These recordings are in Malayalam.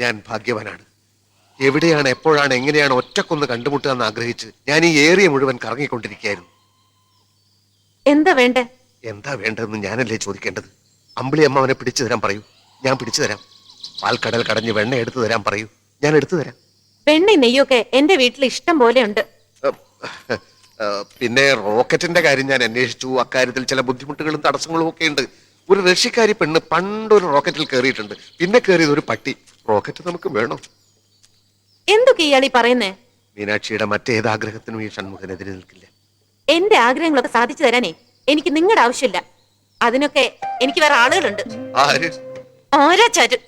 ഞാൻ ഭാഗ്യവാനാണ്. എവിടെയാണ് എപ്പോഴാണ് എങ്ങനെയാണ് ഒറ്റക്കൊന്ന് കണ്ടുമുട്ടുക എന്ന് ആഗ്രഹിച്ച് ഞാൻ ഈ ഏറിയ മുഴുവൻ കറങ്ങിക്കൊണ്ടിരിക്കുകയായിരുന്നു. എന്താ വേണ്ടേ? എന്താ വേണ്ടതെന്ന് ഞാനല്ലേ ചോദിക്കേണ്ടത്? അമ്പിളി അമ്മ അവനെ പിടിച്ചു തരാൻ പറയൂ. ഞാൻ പിടിച്ചു തരാം. പാൽക്കടൽ കടഞ്ഞ് വെണ്ണ എടുത്തു തരാൻ പറയൂ. ഞാൻ എടുത്തു തരാം. വെണ്ണ നെയ്യൊക്കെ എന്റെ വീട്ടിൽ ഇഷ്ടം പോലെ ഉണ്ട്. പിന്നെ റോക്കറ്റിന്റെ കാര്യം ഞാൻ അന്വേഷിച്ചു. അക്കാര്യത്തിൽ ചില ബുദ്ധിമുട്ടുകളും തടസ്സങ്ങളും ഒക്കെ ഉണ്ട്. ഒരു റഷ്യക്കാരി പെണ്ണ് പണ്ടൊരു റോക്കറ്റിൽ കയറിയിട്ടുണ്ട്. പിന്നെ കയറിയത് ഒരു പട്ടി. റോക്കറ്റ് നമുക്ക് വേണം? എന്തൊക്കെ ഇയാളീ പറയുന്നേ? മീനാക്ഷിയുടെ മറ്റേത് ആഗ്രഹത്തിനും ഈ ഷൺമുഖനെതിരെ നിൽക്കില്ല? എന്റെ ആഗ്രഹങ്ങളൊക്കെ സാധിച്ചു തരാനേ എനിക്ക് നിങ്ങളുടെ ആവശ്യമില്ല. അതിനൊക്കെ എനിക്ക് വേറെ ആളുകളുണ്ട്. ആര്? ആരാ ചാര്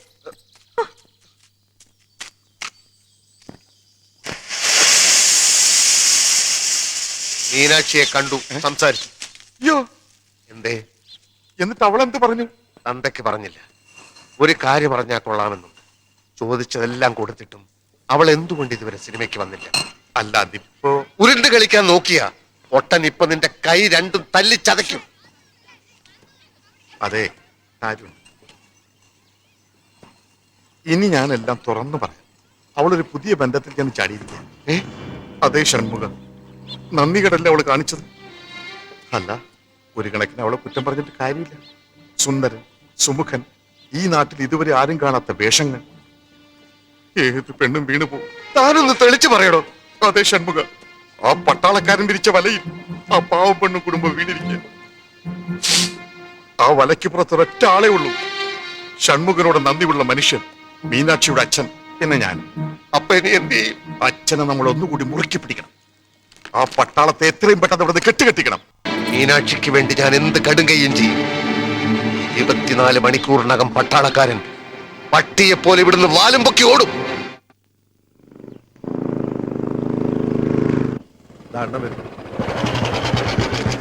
മീനാക്ഷിയെ കണ്ടു സംസാരിച്ചു. അയ്യോ. എന്തേ? എന്നിട്ട് അവൾ എന്ത് പറഞ്ഞു? തന്തയ്ക്ക് പറഞ്ഞില്ല. ഒരു കാര്യം പറഞ്ഞാൽ കൊള്ളാമെന്നും. ചോദിച്ചതെല്ലാം കൊടുത്തിട്ടും അവൾ എന്തുകൊണ്ട് ഇതുവരെ സിനിമയ്ക്ക് വന്നില്ല? അല്ല അതിപ്പോ ഉരുണ്ട് കളിക്കാൻ നോക്കിയ ഒട്ടൻ ഇപ്പൊ നിന്റെ കൈ രണ്ടും തല്ലി ചതയ്ക്കും. അതെ ഇനി ഇനി എല്ലാം തുറന്നു പറയാം. അവളൊരു പുതിയ ബന്ധത്തിൽ ഞാൻ ചാടിയിരിക്കുക ഏ? അതേ ഷൺമുഖം. നന്ദി കടല്ലേ അവൾ കാണിച്ചത്? അല്ല. ഒരു കണക്കിന് അവളെ കുറ്റം പറഞ്ഞിട്ട് കാര്യമില്ല. സുന്ദരൻ സുമുഖൻ ഈ നാട്ടിൽ ഇതുവരെ ആരും കാണാത്ത വേഷങ്ങൾ. ഏത് പെണ്ണും വീണു പോകും. താനൊന്ന് തെളിച്ചു പറയണോ അതേ ഷൺമുഖ. ആ പട്ടാളക്കാരൻ വിരിച്ച വലയിൽ ആ പാവം പെണ്ണും കുടുംബം വീണിരിക്കുക ആ വലയ്ക്ക് പുറത്ത് ഒരൊറ്റ ആളേ ഉള്ളൂ. ഷൺമുഖനോട് നന്ദിയുള്ള മനുഷ്യൻ മീനാക്ഷിയുടെ അച്ഛൻ പിന്നെ ഞാൻ. അപ്പൊ ഇനി എന്ത് ചെയ്യും? അച്ഛനെ നമ്മൾ ഒന്നുകൂടി മുറുക്കി പിടിക്കണം. ആ പട്ടാളത്തെ എത്രയും പെട്ടെന്ന് അവിടെ കെട്ടുകെട്ടിക്കണം. മീനാക്ഷിക്ക് വേണ്ടി ഞാൻ എന്ത് കടുങ്കയും ചെയ്യും? ഇരുപത്തിനാല് മണിക്കൂറിനകം പട്ടാളക്കാരൻ പട്ടിയെ പോലെ ഇവിടുന്ന് വാലും പൊക്കി ഓടും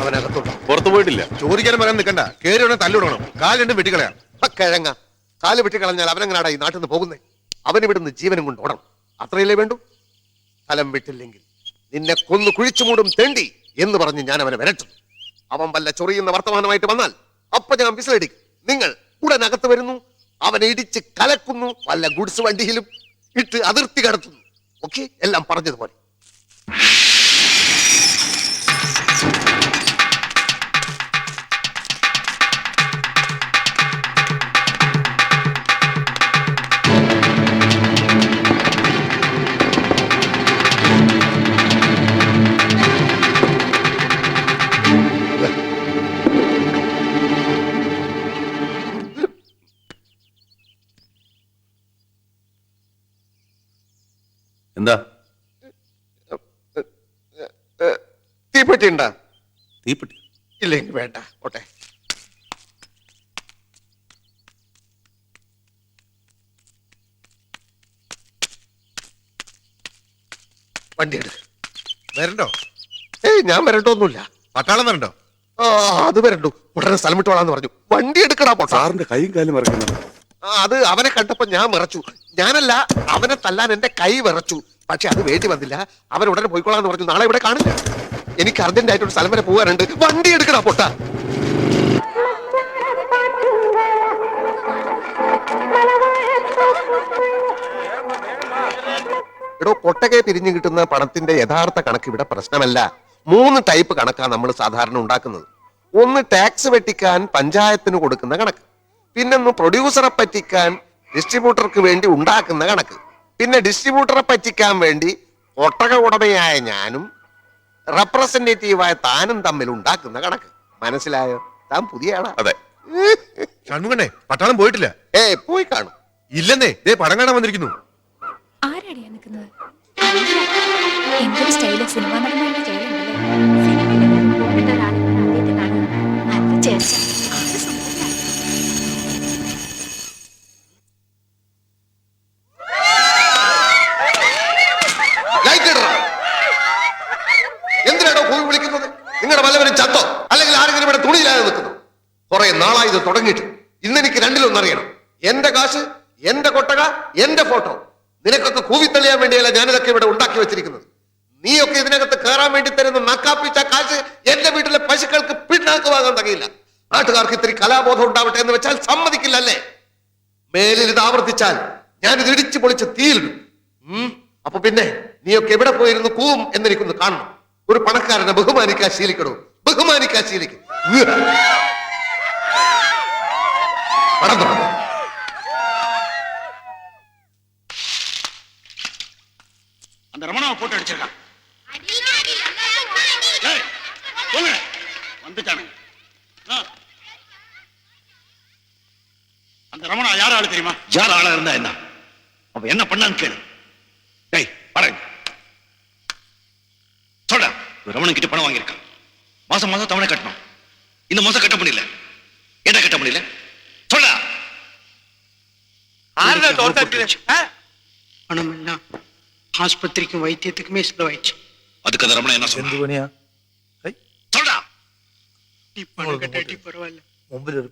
അവനകത്തോട്ട്. പുറത്തു പോയിട്ടില്ല. ചോദിക്കാനും പറയാൻ നിൽക്കണ്ട. കേറി ഉടനെ തല്ലിടണം കാൽ രണ്ടും വെട്ടിക്കളയാം. കിഴങ്ങ. കാൽ വെട്ടി കളഞ്ഞാൽ അവനെങ്ങനാടാ ഈ നാട്ടിൽ നിന്ന് പോകുന്നേ? അവൻ ഇവിടുന്ന് ജീവനും കൊണ്ട് ഓടണം. അത്രയല്ലേ വേണ്ടു? സ്ഥലം വിട്ടില്ലെങ്കിൽ നിന്നെ കൊന്നു കുഴിച്ചു മൂടും തെണ്ടി എന്ന് പറഞ്ഞ് ഞാൻ അവനെ വരട്ടും. അവൻ വല്ല ചൊറിയുന്ന വർത്തമാനമായിട്ട് വന്നാൽ അപ്പൊ ഞാൻ വിസിലടിക്കും. നിങ്ങൾ ഉടനകത്ത് വരുന്നു. അവനെ ഇടിച്ച് കലക്കുന്നു വല്ല ഗുഡ്സ് വണ്ടിയിലും ഇട്ട് അതിർത്തി കടത്തുന്നു. ഓക്കെ എല്ലാം പറഞ്ഞതുപോലെ. തീപ്പെട്ടി ഉണ്ടാ തീപ്പെട്ടി. ഇല്ലെങ്കിൽ വേണ്ട ഓട്ടെ വണ്ടി എടുക്ക്. വരണ്ടോ? ഏയ് ഞാൻ വരണ്ടോന്നുമില്ല. പട്ടാളം വരണ്ടോ? ആ അത് വരണ്ടു. ഉടനെ സ്ഥലം വിട്ടോളാന്ന് പറഞ്ഞു. വണ്ടി എടുക്കടാ പൊട്ടാ. സാറിന്റെ കൈയും കാലും മറക്കുന്നു. ആ, അത് അവനെ കണ്ടപ്പോ ഞാൻ വിറച്ചു. ഞാനല്ല അവനെ തല്ലാൻ എന്റെ കൈ വിറച്ചു. പക്ഷെ അത് വേണ്ടി വന്നില്ല. അവൻ ഉടനെ പോയിക്കോളാന്ന് പറഞ്ഞു. നാളെ ഇവിടെ കാണില്ല. എനിക്ക് അർജന്റ് ആയിട്ട് ഒരു സ്ഥലം വരെ പോകാനുണ്ട്. വണ്ടി എടുക്കടാ പൊട്ട. എടോ കൊട്ടകെ പിരിഞ്ഞു കിട്ടുന്ന പണത്തിന്റെ യഥാർത്ഥ കണക്ക് ഇവിടെ പ്രശ്നമല്ല. മൂന്ന് ടൈപ്പ് കണക്കാണ് നമ്മൾ സാധാരണ ഉണ്ടാക്കുന്നത്. ഒന്ന് ടാക്സ് വെട്ടിക്കാൻ പഞ്ചായത്തിന് കൊടുക്കുന്ന കണക്ക്. പിന്നൊന്ന് പ്രൊഡ്യൂസറെ പറ്റിക്കാൻ ഡിസ്ട്രിബ്യൂട്ടർക്ക് വേണ്ടി ഉണ്ടാക്കുന്ന കണക്ക്. പിന്നെ ഡിസ്ട്രിബ്യൂട്ടറെ പറ്റിക്കാൻ വേണ്ടി ഒട്ടക ഉടമയായ ഞാനും റെപ്രസെന്റേറ്റീവായ താനും തമ്മിൽ ഉണ്ടാക്കുന്ന കണക്ക്. മനസ്സിലായോ? താൻ പുതിയ ആളാ. അതെ. ഷൺമുഖണ്ണേ പട്ടാളം പോയിട്ടില്ല. ഏ പോയി കാണും. ഇല്ലെന്നേ ദേ പടം കാണാൻ വന്നിരിക്കുന്നു. ആരാടിയാ നിൽക്കുന്നത്? എന്തൊരു സ്റ്റൈൽ? സിനിമ നടന്മാരുടെ സ്റ്റൈലുണ്ടല്ലേ നല്ല ചേർച്ച ആൾ സുന്ദരിയാ. ലൈറ്റ് ഇടണം എന്തിനാണോ പോയി വിളിക്കുന്നത് നിങ്ങളുടെ വല്ലവരും ചത്തോ അല്ലെങ്കിൽ ആരെങ്കിലും ഇവിടെ തുണിയില്ലാതെ നിൽക്കുന്നു കുറെ നാളായി ഇത് തുടങ്ങിയിട്ട് ഇന്ന് എനിക്ക് രണ്ടിലൊന്നറിയണം എന്റെ കാശ് എന്റെ കൊട്ടക എന്റെ ഫോട്ടോ നിനക്കൊക്കെ കൂവിത്തള്ളിയാൻ വേണ്ടിയല്ല ഞാനിതൊക്കെ ഇവിടെ ഉണ്ടാക്കി വെച്ചിരിക്കുന്നത് നീയൊക്കെ ഇതിനകത്ത് കയറാൻ വേണ്ടി തരുന്ന നക്കാപ്പിച്ച കാശ് എന്റെ വീട്ടിലെ പശുക്കൾക്ക് പിണ്ണാക്ക് വാങ്ങാൻ തകയില്ല നാട്ടുകാർക്ക് ഇത്തിരി കലാബോധം ഉണ്ടാവട്ടെ എന്ന് വെച്ചാൽ സമ്മതിക്കില്ല അല്ലേ മേലിൽ ഇത് ആവർത്തിച്ചാൽ ഞാനിത് ഇടിച്ചു പൊളിച്ച് തീയിലിടും ഉം. അപ്പൊ പിന്നെ നീയൊക്കെ എവിടെ പോയിരുന്നു കൂവും എന്നെനിക്കൊന്ന് കാണണം ഒരു പണക്കാരനെ ബഹുമാനിക്കാൻ ശീലിക്കണോ ബഹുമാനിക്കാൻ ശീലിക്കും പണം തുടങ്ങും அந்த ரமணாவை போட்டு அடிச்சிருக்கான் ஏய், போங்க வந்துட்டானுங்க அந்த ரமணா யார் ஆளு தெரியுமா? யார் ஆளா இருந்தா என்ன? அப்ப என்ன பண்ணான்னு கேளு. டேய் சொல்ற ரமணன் கிட்ட பணம் வாங்கியிருக்கான். மாசம் மாசம் தவணை கட்டணும். இந்த மாசம் கட்ட முடியல. என்ன கட்ட முடியல? சொல்ல பணம் என்ன ஆஸ்பத்திரிக்கும் வைத்தியத்துக்குமே செலவாயிடுச்சு அதுக்கு அந்த ரமணன் என்ன சொன்னா சொல்றா பரவாயில்ல. மும்பில் ஒரு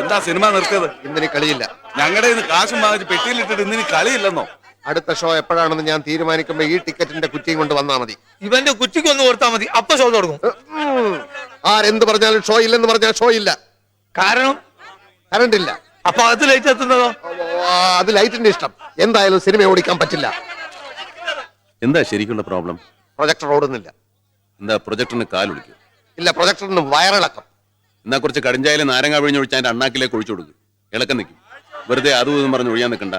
എന്താ സിനിമ നിർത്തിയത്? ഇന്നിനി കളിയില്ല. ഞങ്ങളുടെ ഇന്ന് കാശും വാങ്ങിച്ച് പെട്ടിയിലിട്ടിട്ട് ഇന്നിനി കളിയില്ലെന്നോ? അടുത്ത ഷോ എപ്പോഴാണെന്ന് ഞാൻ തീരുമാനിക്കുമ്പോ ഈ ടിക്കറ്റിന്റെ കുറ്റിയും കൊണ്ട് വന്നാ മതി. ഇവന്റെ കുറ്റിക്ക് ഒന്ന് ഓർത്താ മതി. അപ്പൊ ഷോ തുടങ്ങും. ആരെന്ത് പറഞ്ഞാലും ഷോ ഇല്ലെന്ന് പറഞ്ഞാൽ ഷോ ഇല്ല. കാരണം? കറണ്ട് ഇല്ല. അപ്പൊ അത് ലൈറ്റ് എത്തുന്നതോ? അത് ലൈറ്റിന്റെ ഇഷ്ടം. എന്തായാലും സിനിമ ഓടിക്കാൻ പറ്റില്ല. എന്താ ശരിക്കുള്ള പ്രോബ്ലം പ്രൊജക്ടർ ഓടുന്നില്ല. എന്താ പ്രൊജക്ടറിന് കാലൊളിക്കും? ഇല്ല പ്രൊജക്ടറിന് വയറിളക്കം. എന്നാ കുറച്ച് കടിഞ്ചായാലും നാരങ്ങ പിഴിഞ്ഞൊഴിച്ച് അതിന്റെ അണ്ണാക്കിലേക്ക് ഒഴിച്ചു കൊടുക്കും. ഇളക്കം നിൽക്കും വെറുതെ അതും ഇതും പറഞ്ഞ് ഒഴിയാൻ നിൽക്കണ്ട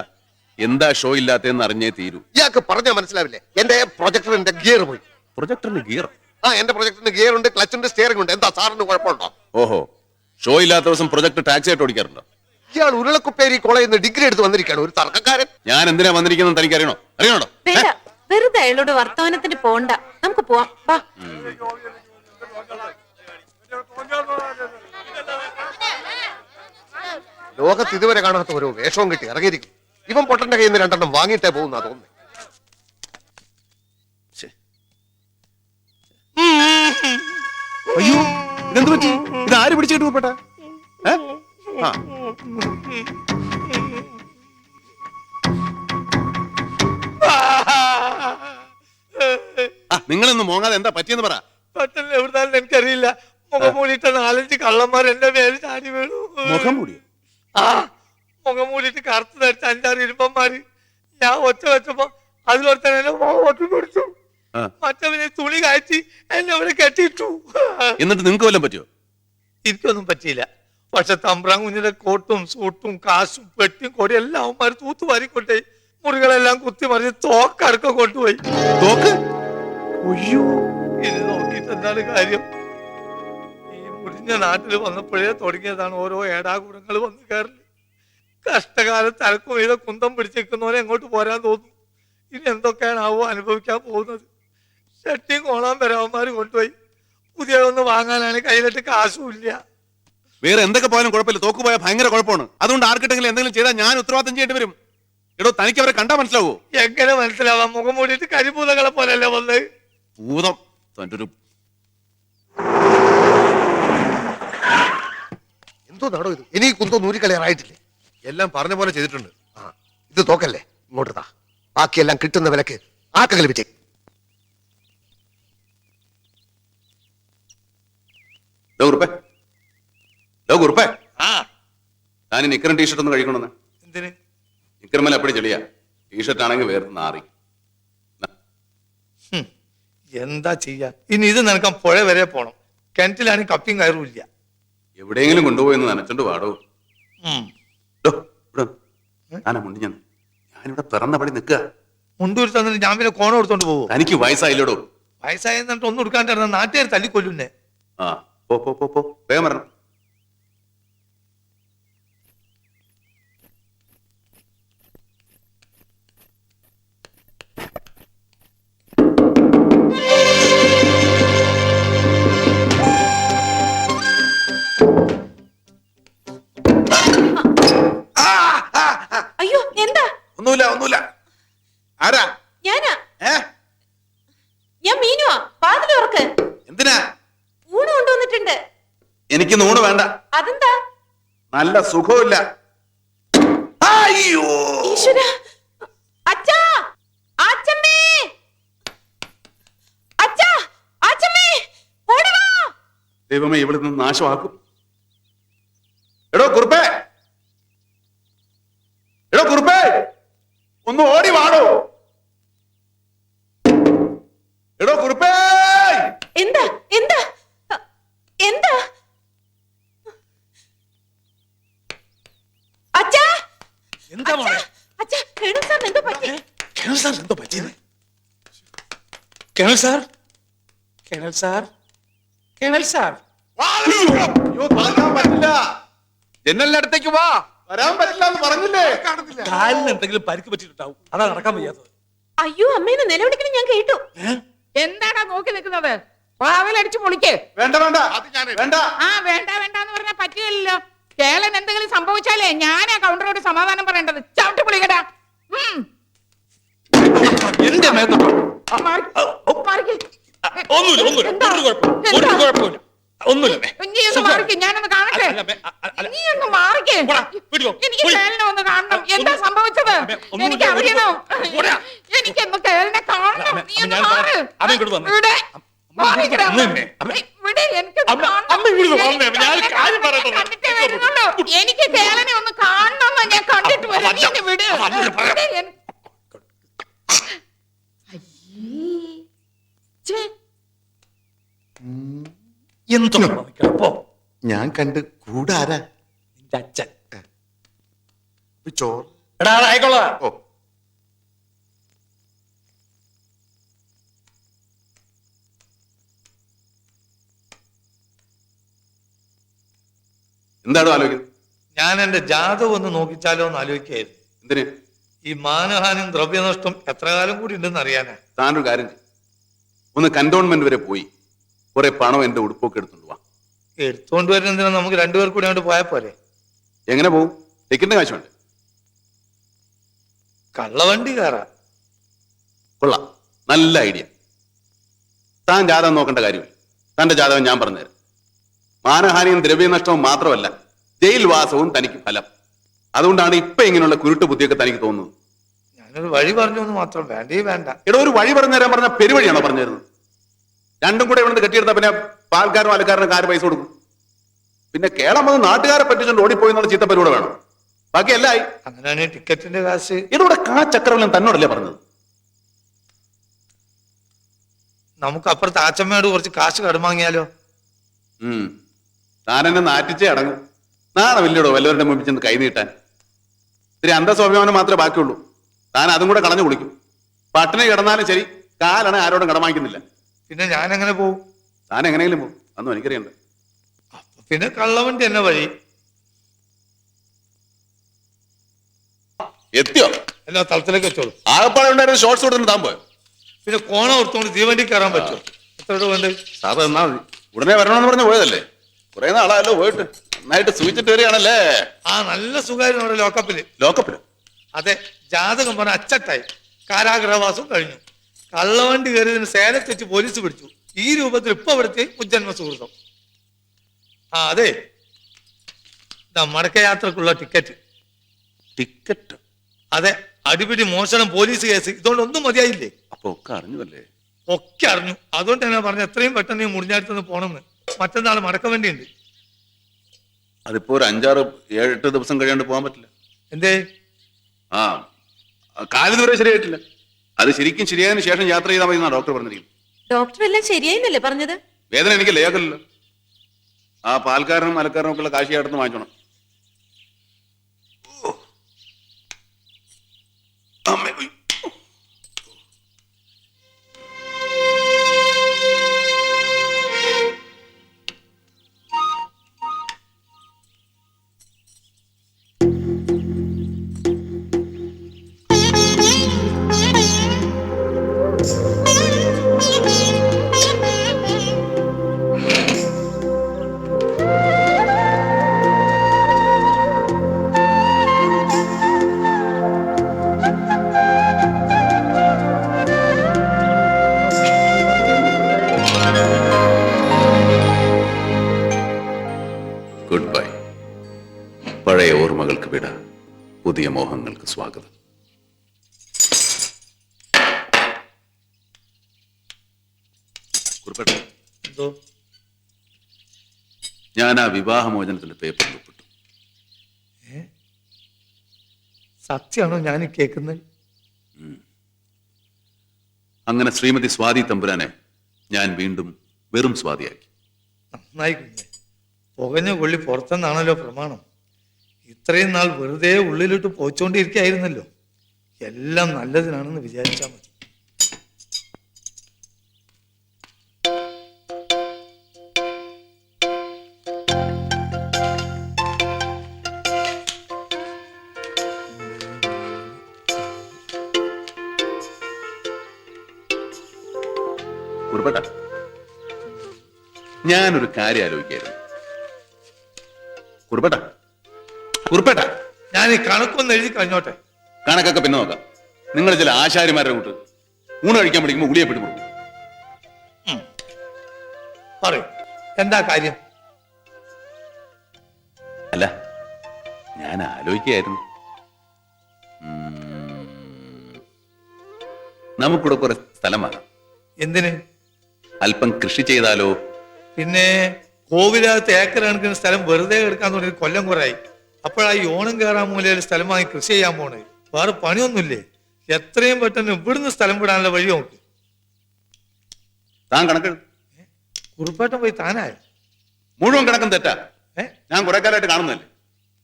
എന്താ ഷോ ഇല്ലാത്തതെന്ന് അറിഞ്ഞേ തീരൂ. ഇയാൾക്ക് പറഞ്ഞാൽ മനസ്സിലാവില്ലേ? എന്റെ പ്രൊജക്ടറിന്റെ ഗിയർ പോയി. പ്രൊജക്ടറിന് ഗിയർ ആ എന്റെ പ്രൊജക്ടറിന് ഗിയർ ഉണ്ട് ക്ലച്ചിന്റെ ഉണ്ട് സ്റ്റിയറിംഗ് ഉണ്ട്. എന്താ സാറിന് കുഴപ്പമുണ്ടോ? ഓഹോ. ഷോ ഇല്ലാത്ത ദിവസം പ്രൊജക്ട് ടാക്സി ആയിട്ട് ഓടിക്കാറുണ്ടോ? ഇയാൾ ഉരുളക്കുപ്പേരി കോളേജിൽ നിന്ന് ഡിഗ്രി എടുത്ത് വന്നിരിക്കുകയാണ് ഒരു തർക്കക്കാരൻ. ഞാൻ എന്തിനാ വന്നിരിക്കുന്നത് തനിക്ക് അറിയണോ? അറിയണോ വെറുതെ അയാളോട് വർത്തമാനത്തിന് പോണ്ട. നമുക്ക് പോവാം. വാ. ലോകത്ത് ഇതുവരെ കാണാത്ത ഒരു വേഷവും കിട്ടി ഇറങ്ങിയിരിക്കും. ഇവൻ പൊട്ടന്റെ കയ്യിൽ നിന്ന് രണ്ടെണ്ണം വാങ്ങിയിട്ടേ പോകുന്ന തോന്നുന്നു. അയ്യോ ഇതെന്ത് പറ്റി? ഇത് ആര് പിടിച്ചിട്ട് ആ, നിങ്ങളൊന്ന് മോങ്ങാതെ എന്താ പറ്റിയെന്ന് പറ. പെട്ടെന്ന് എവിടുന്നാലും എനിക്കറിയില്ല. മുഖം മൂടിയിട്ട് നാലഞ്ച് കള്ളന്മാർ എന്റെ മേൽ ചാടി വേണു. മുഖം മൂടിയോ? ആ മുഖം മൂടിയിട്ട് കറുത്ത് ധരിച്ച അഞ്ചാറ് ഇരുമ്പന്മാര്. ഞാൻ ഒച്ച വെച്ചപ്പോ അതിലൊരുത്തൻ എന്നെ ഒട്ടി പിടിച്ചു. മറ്റവനെ തുണി കാച്ചി എന്നെ അവിടെ കെട്ടിയിട്ടു. എന്നിട്ട് നിങ്ങൾക്ക് വല്ലതും പറ്റിയോ? എനിക്കൊന്നും പറ്റിയില്ല. പക്ഷെ തമ്പ്രാൻ കുഞ്ഞിന്റെ കോട്ടും സൂട്ടും കാശും പെട്ടിയും കൊടി എല്ലാം അവന്മാർ തൂത്തു വാരിക്കൊണ്ടേ മുറികളെല്ലാം കുത്തി മറിഞ്ഞ് തോക്കടക്കം കൊണ്ടുപോയി. തോക്ക്? ഇത് നോക്കിയിട്ട് എന്താണ് കാര്യം? ഈ മുടിഞ്ഞ നാട്ടിൽ വന്നപ്പോഴേ തുടങ്ങിയതാണ് ഓരോ ഏടാകുടങ്ങൾ വന്ന് കയറി കഷ്ടകാലത്ത് അലക്കും ചെയ്ത കുന്തം പിടിച്ചിരിക്കുന്നവരെ എങ്ങോട്ട് പോരാൻ തോന്നുന്നു ഇനി എന്തൊക്കെയാണ് ആവോ അനുഭവിക്കാൻ പോകുന്നത്? ഷട്ടിയും കോളാൻ വരാവന്മാർ കൊണ്ടുപോയി. പുതിയതൊന്ന് വാങ്ങാനാണ് കയ്യിലിട്ട് കാശുമില്ല. വേറെ എന്തൊക്കെ പോയാലും കുഴപ്പമില്ല. തോക്ക് പോയാൽ ഭയങ്കര കുഴപ്പമാണ്. അതുകൊണ്ട് ആർക്കിട്ടെങ്കിലും എന്തെങ്കിലും ചെയ്താൽ ഞാൻ ഉത്തരവാദിത്തം ചെയ്യേണ്ടി വരും. എടോ തനിക്ക് അവരെ കണ്ടാ മനസ്സിലാവോ? എങ്ങനെ മനസ്സിലാവാം? മുഖം മൂടിയിട്ട് കരിപൂതകളെ പോലെയല്ലേ വന്നത്? ഭൂതം. തന്റെ ഒരു എന്തോ നടോ ഇത്? ഇനി കുന്തോ നൂരിക്കളയാറായിട്ടില്ലേ എല്ലാം പറഞ്ഞ പോലെ ചെയ്തിട്ടുണ്ട്. ആ ഇത് തോക്കല്ലേ? ഇങ്ങോട്ട് താ. ബാക്കിയെല്ലാം കിട്ടുന്ന വിലക്ക് ആക്ക കളിപ്പിച്ചേ ഞാൻ നിക്കറും ടീഷർട്ട് ഒന്ന് കഴിക്കണമെന്ന്. എന്തിന്? നിക്കറുമല്ല അപ്പടി ചെളിയാ. ടീഷർട്ട് ആണെങ്കിൽ വേറെ നാറി. എന്താ ചെയ്യാ? ഇനി ഇത് നനക്കാൻ പുഴ വരെ പോണം. കിണറ്റിലാണെങ്കിൽ കപ്പിയും കയറും എവിടെയെങ്കിലും കൊണ്ടുപോയെന്ന് നനച്ചോണ്ട് പാടോ ഞാനാ മുണ്ടി ഞാൻ. ഞാനിവിടെ പിറന്ന പടി നിൽക്കുക. മുണ്ടൂരി തന്നിട്ട് ഞാൻ പിന്നെ കോണം എടുത്തോണ്ട് പോകും തനിക്ക് വയസ്സായില്ലോടോ. വയസ്സായെന്നിട്ട് ഒന്നും എടുക്കാണ്ടിരുന്ന നാട്ടുകാർ തല്ലിക്കൊല്ലുന്നേ. ആ പോ പോ പോ പോ. വേഗം വരണം. ഒന്നുമില്ല ഒന്നുമില്ല. ആരാ? ഞാനാ? ഏ? ഞാൻ മീനുവാ. വാതിൽ ഉറക്ക് എന്തിനാ? ഊണ് കൊണ്ടുവന്നിട്ടുണ്ട്. എനിക്ക് നൂണ് വേണ്ട. അതെന്താ? നല്ല സുഖമില്ല അയ്യോ! ഈശ്വര. അച്ഛാ! ആച്ചമ്മേ! അച്ഛാ! ആച്ചമ്മേ! ഓടി വാ! ദൈവമേ ഇവിടെ നിന്ന് നാശമാക്കും. എടോ കുറുപ്പേ! Colonel sir colonel sir colonel sir അയ്യോ താങ്ങാൻ പറ്റില്ല. ജനലിന്റെ അടുത്തേക്ക് വാ. വരാൻ പറ്റില്ല എന്ന് പറഞ്ഞില്ലേ? കാലിന് എന്തെങ്കിലും പരിക്ക് പറ്റിയിട്ടുണ്ടാവും. അതാ നടക്കാൻ വയ്യാത്തത്. അയ്യോ അമ്മേനെ നിലവിളിക്കണം ഞാൻ കേട്ടു. എന്താടാ നോക്കി നിൽക്കുന്നത്? അടിച്ചു പൊളിക്ക് വേണ്ട വേണ്ട. അത് ഞാൻ വേണ്ട. ആ വേണ്ട വേണ്ട എന്ന് പറഞ്ഞാൽ പറ്റില്ലല്ലോ. കേളൻ എന്തെങ്കിലും സംഭവിച്ചാലേ ഞാനാ കൗണ്ടറോട് സമാധാനം പറയേണ്ടത്. ചവിട്ടി പൊളിക്കടാ. എന്റെ മാറിക്ക്. ഒന്നുമില്ല ഒന്നുമില്ല? ഒരു കുഴപ്പം ഒരു? കുഴപ്പമില്ല ഒന്നുമില്ല എന്താ സംഭവിച്ചത്? എനിക്ക് അറിയണം. എനിക്കൊന്ന് കേളിനെ കാണണം. എനിക്ക് കേളനെ ഒന്ന് കാണണം. ഞാൻ കണ്ടിട്ട് വരും. വിട് അമ്മ, അമ്മ, പറയാം. ഇവിടെ എൻ- അയ്യേ. ഛേ, എന്തോ? ഞാൻ കണ്ട് കൂടാരാ നിന്റെ അച്ഛൻ. ചോറ്. എടാ ഓ. എന്താണോ ആലോചിക്കുന്നത്? ഞാൻ എന്റെ ജാതകം ഒന്ന് നോക്കിച്ചാലോ എന്ന് ആലോചിക്കായിരുന്നു എന്തിന്? ഈ മാനഹാനും ദ്രവ്യനഷ്ടം എത്ര കാലം കൂടി ഉണ്ടെന്ന് അറിയാനാ? താനൊരു കാര്യം ചെയ്യും. ഒന്ന് കന്റോൺമെന്റ് വരെ പോയി. കുറെ പണം എന്റെ ഉടുപ്പൊക്കെ എടുത്തോണ്ട് വാ. എടുത്തോണ്ട് വരുന്നതിന് നമുക്ക് രണ്ടുപേർ കൂടി അങ്ങോട്ട് പോയാൽ പോരെ? എങ്ങനെ പോകും ടിക്കറ്റിന്റെ കാശുണ്ട് വേണ്ടേ കള്ളവണ്ടി കയറാ കൊള്ളാം. നല്ല ഐഡിയ. താൻ ജാതകം നോക്കേണ്ട കാര്യമില്ല. തന്റെ ജാതകം ഞാൻ പറഞ്ഞുതരാം. മാനഹാനിയും ദ്രവ്യനഷ്ടവും മാത്രമല്ല ജയിൽവാസവും തനിക്ക് ഫലം. അതുകൊണ്ടാണ് ഇപ്പൊ ഇങ്ങനെയുള്ള കുരുട്ട് ബുദ്ധിയൊക്കെ തനിക്ക് തോന്നുന്നത്. ഞാനൊരു വഴി പറഞ്ഞു എന്ന് മാത്രം വേണ്ടേ വേണ്ട. എടോ ഒരു വഴി പറഞ്ഞു തരാൻ പറഞ്ഞ പെരുവഴിയാണോ പറഞ്ഞിരുന്നത്? രണ്ടും കൂടെ ഇവിടെ കെട്ടിയെടുത്താ പിന്നെ പാൽക്കാരനും അലക്കാരനും ആര് പൈസ കൊടുക്കും? പിന്നെ കേരളം വന്ന് നാട്ടുകാരെ പറ്റിച്ചുകൊണ്ട് ഓടിപ്പോയി എന്നുള്ള ചീത്ത പരിപാടി വേണം. ബാക്കി എല്ലാം അങ്ങനെയാണ് ടിക്കറ്റിന്റെ കാശ്. ഇതിവിടെ കാ ചക്രവലം തന്നോടല്ലേ പറഞ്ഞത്? നമുക്ക് അപ്പുറത്ത് ആച്ചമ്മയോട് കുറച്ച് കാശ് കടം വാങ്ങിയാലോ? ഉം. താൻ എന്നെ നാറ്റിച്ചേ അടങ്ങും. നാണമില്ലടോ വല്ലവരുടെ മുമ്പിൽ ചെന്ന് കൈ നീട്ടാൻ. ഇത്തിരി അന്തസ്വാഭിമാനം മാത്രമേ ബാക്കിയുള്ളൂ. താൻ അതും കൂടെ കളഞ്ഞു കുളിക്കും. പട്ടിണി കിടന്നാലും ശരി കാലാണ് ആരോടും കടം വാങ്ങിക്കുന്നില്ല പിന്നെ ഞാൻ എങ്ങനെ പോകും താൻ എങ്ങനെയെങ്കിലും പോകും അന്നും എനിക്കറിയണ്ട. പിന്നെ കള്ളവണ്ടി എന്നെ വഴി? എത്തിയോ? എല്ലാ തളത്തിലേക്ക് വെച്ചോളൂ ആകപ്പാടെ ഉണ്ടായിരുന്ന ഷോർട്സ് കൊടുത്തിട്ട് താൻ പോയോ? പിന്നെ കോണ ഓർത്തുകൊണ്ട് തീവണ്ടി കയറാൻ പറ്റുമോ? എത്ര രൂപ വേണ്ട? സാറ് എന്നാ മതി. ഉടനെ വരണമെന്ന് പറഞ്ഞ് പോയതല്ലേ? കുറെ നാളായല്ലോ പോയിട്ട്. നന്നായിട്ട് സൂചിച്ചിട്ട് വരികയാണല്ലേ? ആ നല്ല സുഖമായിരുന്നു അവിടെ ലോക്കപ്പിൽ. ലോക്കപ്പിൽ? അതെ ജാതകം പറഞ്ഞ അച്ചട്ടായി. കാരാഗ്രഹവാസം കഴിഞ്ഞു. കള്ളവണ്ടി കയറിയതിന് സേന വെച്ച് പോലീസ് പിടിച്ചു. ഈ രൂപത്തിൽ ഇപ്പൊ അവിടുത്തെ ഉജ്ജന്മ സുഹൃത്തം. ആ അതെ. ഇതാ മടക്കയാത്രക്കുള്ള ടിക്കറ്റ്. ടിക്കറ്റ്? അതെ അടിപിടി മോഷണം പോലീസ് കേസ്. ഇതുകൊണ്ട് ഒന്നും മതിയായില്ലേ? അപ്പൊ ഒക്കെ അറിഞ്ഞുവല്ലേ ഒക്കെ അറിഞ്ഞു. അതുകൊണ്ട് തന്നെ പറഞ്ഞു എത്രയും പെട്ടെന്ന് ഈ മുടിഞ്ഞാടത്തുനിന്ന് പോണെന്ന്. മറ്റന്നാൾ മടക്ക വേണ്ടിയുണ്ട്. അതിപ്പോ ഒരു അഞ്ചാറ് എട്ട് ദിവസം കഴിയാണ്ട് പോകാൻ പറ്റില്ല. എന്തേ? ആ കാൽ ദൂരെ ശരിയായിട്ടില്ല. അത് ശരിക്കും ശരിയായതിനു ശേഷം യാത്ര ചെയ്താൽ മതി എന്നാണ് ഡോക്ടർ പറഞ്ഞിരിക്കുന്നത്. ഡോക്ടർ എല്ലാം ശരിയായിന്നല്ലേ പറഞ്ഞത്? വേദന എനിക്ക് ലേഖല്ലോ ആ പാൽക്കാരനും മലക്കാരനും ഒക്കെ ഉള്ള കാശി അടുത്ത് വാങ്ങിച്ചോണം. പുതിയ മോഹങ്ങൾക്ക് സ്വാഗതം ഞാൻ ആ വിവാഹമോചനത്തിന്റെ പേപ്പർ ഒപ്പിട്ടു. സത്യമാണോ ഞാൻ കേൾക്കുന്നത് അങ്ങനെ ശ്രീമതി സ്വാതി തമ്പുരാനെ ഞാൻ വീണ്ടും വെറും സ്വാതിയാക്കി. നന്നായി കുഞ്ഞെ. പുകഞ്ഞ കൊള്ളി പുറത്തെന്നാണല്ലോ പ്രമാണം. ഇത്രയും നാൾ വെറുതെ ഉള്ളിലിട്ട് പോയിച്ചോണ്ടിരിക്കായിരുന്നല്ലോ. എല്ലാം നല്ലതിനാണെന്ന് വിചാരിച്ചാൽ മതി. ഞാനൊരു കാര്യം ആലോചിക്കായിരുന്നു. കുറുപ്പേട്ട കുറുപ്പേട്ട ഞാൻ ഈ കണക്കൊന്ന് എഴുതി കഴിഞ്ഞോട്ടെ കണക്കൊക്കെ പിന്നെ നോക്കാം. നിങ്ങൾ ചില ആശാരിമാരുടെ കൂട്ട് ഊണ് കഴിക്കാൻ പഠിക്കുമ്പോൾ ഉളിയെ പിടി കൊടുക്കും. പറയൂ. എന്താ കാര്യം? അല്ല ഞാൻ ആലോചിക്കായിരുന്നു നമുക്കിവിടെ കുറെ സ്ഥലമാണ് എന്തിന്? അല്പം കൃഷി ചെയ്താലോ? പിന്നെ കോവിലകത്ത് ഏക്കർ കണക്കിന് സ്ഥലം വെറുതെ എടുക്കാൻ തുടങ്ങി കൊല്ലം കുറയായി. അപ്പോഴാ ഈ ഓണം കയറാൻ മൂലയിൽ സ്ഥലം വാങ്ങി കൃഷി ചെയ്യാൻ പോണേ. വേറെ പണിയൊന്നുമില്ലേ? എത്രയും പെട്ടെന്ന് ഇവിടുന്ന് സ്ഥലം വിടാനുള്ള വഴി നോക്ക്. താൻ കണക്ക് കുറുപ്പേട്ടൻ പോയി താനായ? മുഴുവൻ കണക്കും തെറ്റാ. ഏ? ഞാൻ കുറെ കാലമായിട്ട് കാണുന്നല്ലേ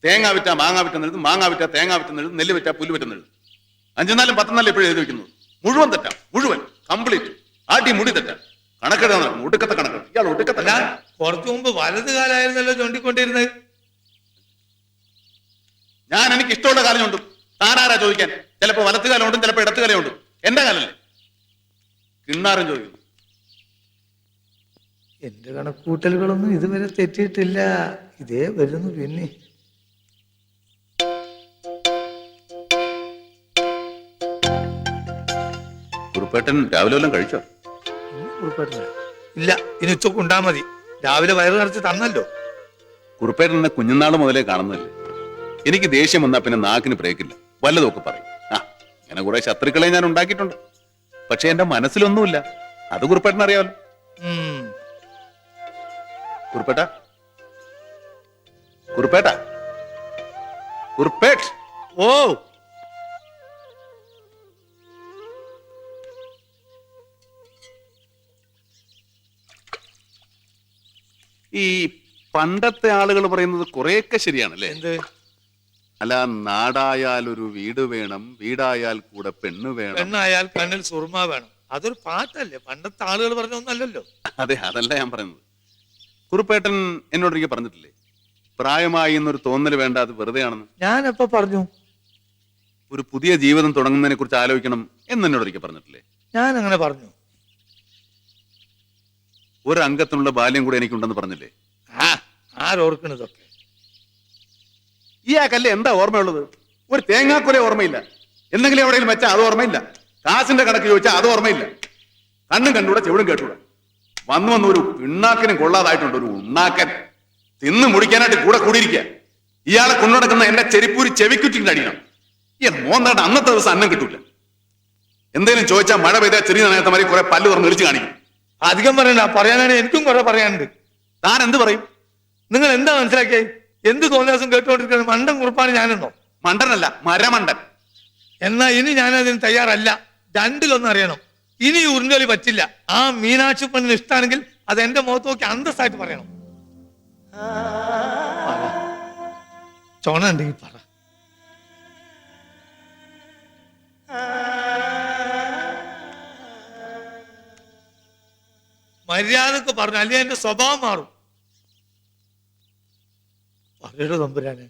തേങ്ങ വിറ്റ മാങ്ങ വിറ്റെന്നെഴുതും മാങ്ങ വിറ്റ തേങ്ങ വിറ്റെന്നെഴുതും നെല്ല് വിറ്റ പുല്ല് വിറ്റെന്നെഴുതും അഞ്ചെന്നാലും പത്തെന്നാലും എപ്പോഴും എഴുതി വെക്കുന്നത്? മുഴുവൻ തെറ്റാ മുഴുവൻ കംപ്ലീറ്റ്. ആട്ടി മുടി തെറ്റാ. കണക്കെടുക്കാൻ ഒടുക്കത്തെ കണക്ക്. ഇയാൾ ഒടുക്കത്തെ ഞാൻ കുറച്ചു മുമ്പ് വലത് കാലായിരുന്നല്ലോ ചൂണ്ടിക്കൊണ്ടിരുന്നത്. ഞാൻ എനിക്ക് ഇഷ്ടമുള്ള കാലം ഉണ്ടും താനാരാ ചോദിക്കാൻ? ചിലപ്പോൾ വലത്ത് കാലം ചിലപ്പോൾ ചിലപ്പോ ഇടത്ത് കാലം ഉണ്ടും എന്റെ കാലല്ലേ? കിണ്ണാരം ചോദിക്കുന്നു. എന്റെ കണക്കൂട്ടലുകളൊന്നും ഇതുവരെ തെറ്റിയിട്ടില്ല. ഇതേ വരുന്നു പിന്നെ. കുറുപ്പേട്ടൻ രാവിലെ വല്ലതും കഴിച്ചോ? ഉം, കുറുപ്പേട്ടനാ? ഇല്ല ഇനി ഉച്ചയ്ക്ക് ഉണ്ടാ മതി. രാവിലെ വയറ് നിറച്ച് തന്നല്ലോ. കുറുപ്പേട്ടൻ എന്നെ കുഞ്ഞുനാൾ മുതലേ കാണുന്നില്ലേ എനിക്ക് ദേഷ്യം വന്നാ പിന്നെ നാക്കിന് ബ്രേക്കില്ല. വല്ലതൊക്കെ പറയും. ആ അങ്ങനെ കുറെ ശത്രുക്കളെ ഞാൻ ഉണ്ടാക്കിയിട്ടുണ്ട്. പക്ഷെ എന്റെ മനസ്സിലൊന്നുമില്ല. അത് കുറിപ്പേട്ടൻ അറിയാമല്ലോ. കുറിപ്പേട്ട? കുറിപ്പേട്ട? കുറിപ്പേട്ട്? ഓ. ഈ പണ്ടത്തെ ആളുകൾ പറയുന്നത് കുറെയൊക്കെ ശരിയാണല്ലേ? എന്ത്? അല്ല നാടായാൽ ഒരു വീട് വേണം വീടായാൽ കൂടെ പെണ്ണ് വേണം. പെണ്ണായാൽ കണ്ണിൽ സുറുമ വേണം. അതൊരു പാട്ടല്ലേ? പണ്ടത്തെ ആളുകൾ പറഞ്ഞ ഒന്നല്ലല്ലോ. അതെ അതല്ല ഞാൻ പറയുന്നത് കുറുപ്പേട്ടൻ എന്നോട് എനിക്ക് പറഞ്ഞിട്ടില്ലേ? പ്രായമായി എന്നൊരു തോന്നൽ വേണ്ട അത് വെറുതെയാണെന്ന് ഞാൻ എപ്പോ പറഞ്ഞു? ഒരു പുതിയ ജീവിതം തുടങ്ങുന്നതിനെ കുറിച്ച് ആലോചിക്കണം എന്ന് എന്നോട് എനിക്ക് പറഞ്ഞിട്ടില്ലേ? ഞാൻ അങ്ങനെ പറഞ്ഞു. ഒരു അംഗത്തിനുള്ള ബാല്യം കൂടെ എനിക്കുണ്ടെന്ന് പറഞ്ഞില്ലേ? ആ ആരോർക്കണതൊക്കെ. ഇയാൾക്കല്ലേ എന്താ ഓർമ്മയുള്ളത്? ഒരു തേങ്ങാക്കുല ഓർമ്മയില്ല. എന്തെങ്കിലും എവിടെയെങ്കിലും വെച്ചാൽ അത് ഓർമ്മയില്ല. കാശിന്റെ കണക്ക് ചോദിച്ചാൽ അത് ഓർമ്മയില്ല. കണ്ണും കണ്ടൂടെ ചെവിടും കേട്ടൂടെ. വന്നു വന്ന് ഒരു പിണ്ണാക്കിനും കൊള്ളാതായിട്ടുണ്ട് ഒരു ഉണ്ണാക്കൻ. തിന്ന് മുടിക്കാനായിട്ട് കൂടെ കൂടിയിരിക്കുക ഇയാളെ കൊണ്ടുനടക്കുന്ന എന്റെ ചെരിപ്പൂരി ചെവിക്കുറ്റിന്റെ അടിക്കണം ഈ മോന്താണ്ട് അന്നത്തെ ദിവസം അന്നം കിട്ടൂല. എന്തെങ്കിലും ചോദിച്ചാൽ മഴ പെയ്താൽ ചെറിയ നനയത്ത മാതിരി കുറെ പല്ല് തുറന്ന് വിളിച്ച് കാണിക്കും. അധികം പറയണ്ട. പറയാനാണ് എനിക്കും കുറെ പറയാനുണ്ട്. താൻ എന്ത് പറയും? നിങ്ങൾ എന്താ മനസ്സിലാക്കിയേ? എന്ത് തോന്നിയ ദിവസം കേട്ടുകൊണ്ടിരിക്കുന്നത്? മണ്ടൻ കുറിപ്പാണ് ഞാനെന്നോ? മണ്ടനല്ല മരമണ്ടൻ. എന്നാ ഇനി ഞാൻ അതിന് തയ്യാറല്ല. രണ്ടിലൊന്നും അറിയണം. ഇനി ഈ പറ്റില്ല. ആ മീനാക്ഷി പെണ്ണിന് ഇഷ്ടമാണെങ്കിൽ അത് എന്റെ മുഖത്ത് നോക്കി അന്തസ്സായിട്ട് പറയണം. ചോണ ഉണ്ടെങ്കിൽ പറ. മര്യാദയ്ക്ക് പറഞ്ഞു അല്ലെങ്കിൽ എന്റെ സ്വഭാവം മാറും. പറയടോ തമ്പുരാനെ